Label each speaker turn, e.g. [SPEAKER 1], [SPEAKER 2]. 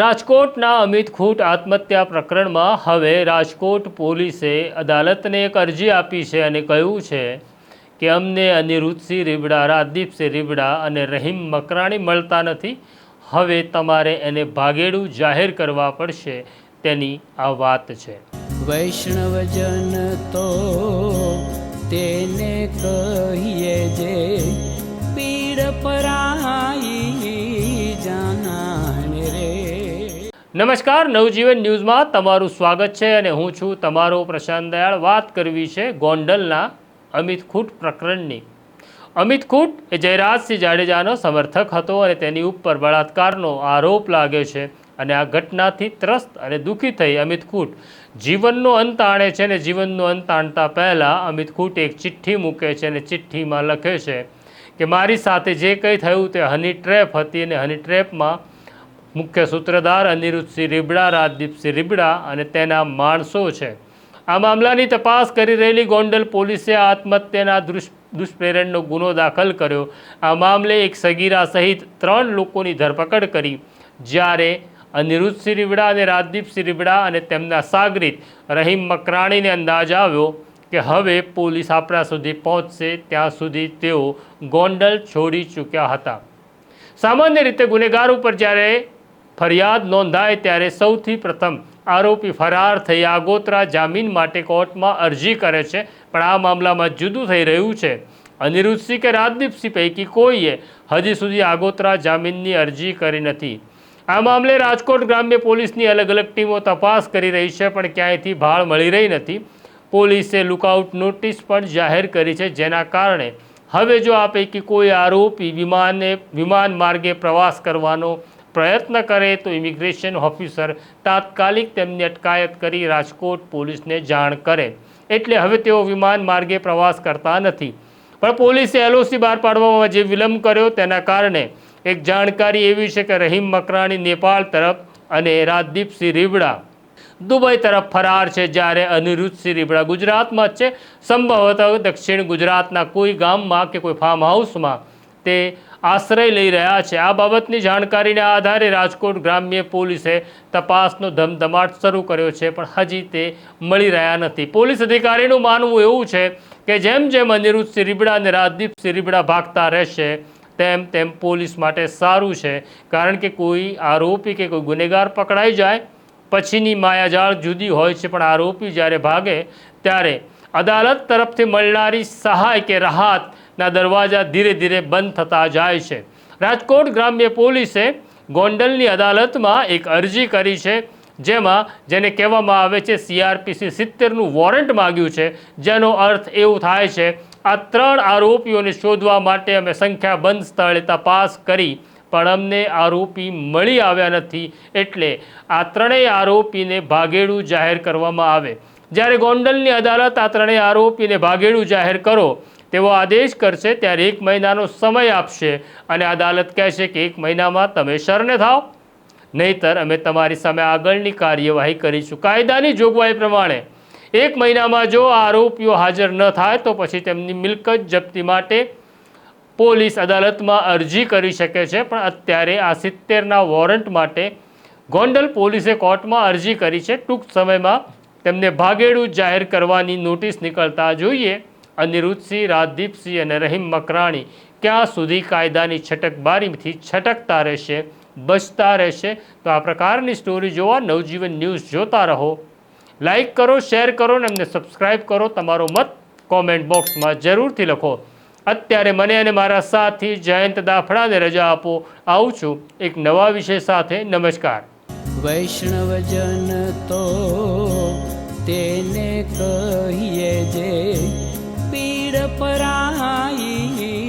[SPEAKER 1] રાજકોટના અમિત ખૂટ આત્મહત્યા પ્રકરણમાં હવે રાજકોટ પોલીસે અદાલતને એક અરજી આપી છે અને કહ્યું છે કે અમને અનિરુદ્ધસિંહ રીબડા, રાજદીપસિંહ રીબડા અને રહીમ મકરાણી મળતા નથી. હવે તમારે એને ભાગેડું જાહેર કરવા પડશે તેની આ વાત છે.
[SPEAKER 2] વૈષ્ણવજન તો તેને કહીએ જે પીડ પરાઈ
[SPEAKER 1] નમસ્કાર, નવજીવન ન્યૂઝમાં તમારું સ્વાગત છે અને હું છું તમારો પ્રશાંત દયાળ. વાત કરવી છે ગોંડલના અમિત ખૂટ પ્રકરણની. અમિત ખૂટ એ જયરાજસિંહ જાડેજાનો સમર્થક હતો અને તેની ઉપર બળાત્કારનો આરોપ લાગ્યો છે અને આ ઘટનાથી ત્રસ્ત અને દુઃખી થઈ અમિત ખૂટ. જીવનનો અંત આણે છે અને જીવનનો અંત આણતા પહેલાં અમિત ખૂટ એક ચિઠ્ઠી મૂકે છે અને ચિઠ્ઠીમાં લખે છે કે, મારી સાથે જે કંઈ થયું તે હની ટ્રેપ હતી અને હની ટ્રેપમાં મુખ્ય સૂત્રધાર અનિરુદ્ધસિંહ રીબડા રાજદીપસિંહ રીબડા અને તેના માણસો છે. આ મામલાની તપાસ કરી રહેલી ગોંડલ પોલીસે આત્મહત્યાના દુષ, દુષ્પ્રેરણનો ગુનો દાખલ કર્યો. આ મામલે એક સગીરા સહિત ત્રણ લોકોની ધરપકડ કરી. જ્યારે અનિરુદ્ધસિંહ રીબડા અને રાજદીપસિંહ રીબડા અને તેમના સાગરીત રહીમ મકરાણીને અંદાજ આવ્યો કે હવે પોલીસ આપણા સુધી પહોંચશે, ત્યાં સુધી તેઓ ગોંડલ છોડી ચૂક્યા હતા. સામાન્ય રીતે ગુનેગાર ઉપર જ્યારે ફરિયાદ નોંધાય ત્યારે સૌથી પ્રથમ આરોપી ફરાર થઈ આગોતરા જામીન માટે કોર્ટમાં અરજી કરે છે, પણ આ મામલામાં જુદું થઈ રહ્યું છે. અનિરુદ્ધસિંહ કે રાજદીપસિંહ પૈકી કોઈએ હજી સુધી આગોતરા જામીનની અરજી કરી નથી. આ મામલે રાજકોટ ગ્રામ્ય પોલીસની અલગ અલગ ટીમો તપાસ કરી રહી છે, પણ ક્યાંયથી ભાળ મળી રહી નથી. પોલીસે લુકઆઉટ નોટિસ પણ જાહેર કરી છે, જેના કારણે હવે જો આ પૈકી કોઈ આરોપી વિમાને વિમાન માર્ગે પ્રવાસ કરવાનો પ્રયત્ન કરે તો ઇમિગ્રેશન ઓફિસર તાત્કાલિક તેમની અટકાયત કરી રાજકોટ પોલીસને જાણ કરે. એટલે હવે તેઓ વિમાન માર્ગે પ્રવાસ કરતા નથી. પણ પોલીસે એલઓસી બહાર પાડવામાં જે વિલંબ કર્યો તેના કારણે એક જાણકારી એવી છે કે રહીમ મકરાણી નેપાળ તરફ અને રાજદીપસિંહ રીબડા. દુબઈ તરફ ફરાર છે જ્યારે અનિરુદ્ધસિંહ રીબડા ગુજરાતમાં જ છે. સંભવતઃ દક્ષિણ ગુજરાતના કોઈ ગામમાં કે કોઈ ફાર્મ હાઉસમાં તે આશ્રય લઈ રહ્યા છે. આ બાબતની જાણકારીને આધારે રાજકોટ ગ્રામ્ય પોલીસે તપાસનો ધમધમાટ શરૂ કર્યો છે, પણ હજી તે મળી રહ્યા નથી. પોલીસ અધિકારીનું માનવું એવું છે કે જેમ જેમ અનિરુદ્ધસિંહ રીબડા અને રાજદીપસિંહ રીબડા ભાગતા રહેશે, તેમ તેમ પોલીસ માટે સારું છે. કારણ કે કોઈ આરોપી કે કોઈ ગુનેગાર પકડાઈ જાય, પછીની માયાજાળ જુદી હોય છે, પણ આરોપી જ્યારે ભાગે, ત્યારે અદાલત તરફથી મળનારી સહાય કે રાહતના દરવાજા ધીરે ધીરે બંધ થતા જાય છે. રાજકોટ ગ્રામ્ય પોલીસે ગોંડલની અદાલતમાં એક અરજી કરી છે, જેમાં જેને કહેવામાં આવે છે સીઆરપીસી સિત્તેરનું વોરંટ માગ્યું છે, જેનો અર્થ એવું થાય છે, આ ત્રણ આરોપીઓને શોધવા માટે અમે સંખ્યાબંધ સ્થળે તપાસ કરી, પણ અમને આરોપી મળી આવ્યા નથી એટલે આ ત્રણેય આરોપીને ભાગેડું જાહેર કરવામાં આવે. જ્યારે ગોંડલની અદાલત આ ત્રણેય આરોપીને ભાગેડું જાહેર કરો તેવો આદેશ કરશે, ત્યારે એક મહિનાનો સમય આપશે. અને અદાલત કહેશે કે એક મહિનામાં તમે શરણે થાઓ. નહીતર અમે તમારી સામે આગળની કાર્યવાહી કરીશું. કાયદાની જોગવાઈ પ્રમાણે એક મહિનામાં જો આરોપીઓ હાજર ન થાય, તો પછી તેમની મિલકત જપ્તી માટે પોલીસ અદાલતમાં અરજી કરી શકે છે. પણ અત્યારે આ સિત્તેરના વોરંટ માટે ગોંડલ પોલીસે કોર્ટમાં અરજી કરી છે. ટૂંક સમયમાં તેમને ભાગેડું જાહેર કરવાની નોટિસ નીકળતા જોઈએ. અનિરુદ્ધસિંહ, રાજદીપસિંહ અને રહીમ મકરાણી ક્યાં સુધી કાયદાની છટકબારીથી છટકતા રહેશે, બચતા રહેશે? તો આ પ્રકારની સ્ટોરી જોવા નવજીવન ન્યૂઝ જોતા રહો. લાઈક કરો શેર કરો અને અમને સબસ્ક્રાઈબ કરો. તમારો મત કોમેન્ટ બોક્સમાં જરૂરથી લખો. અત્યારે મને અને મારા સાથી જયંત દાફડાને રજા આપો. આવું છું એક નવા વિષય સાથે. નમસ્કાર.
[SPEAKER 2] વૈષ્ણવજન તો તેને કહીએ જે પરાઈ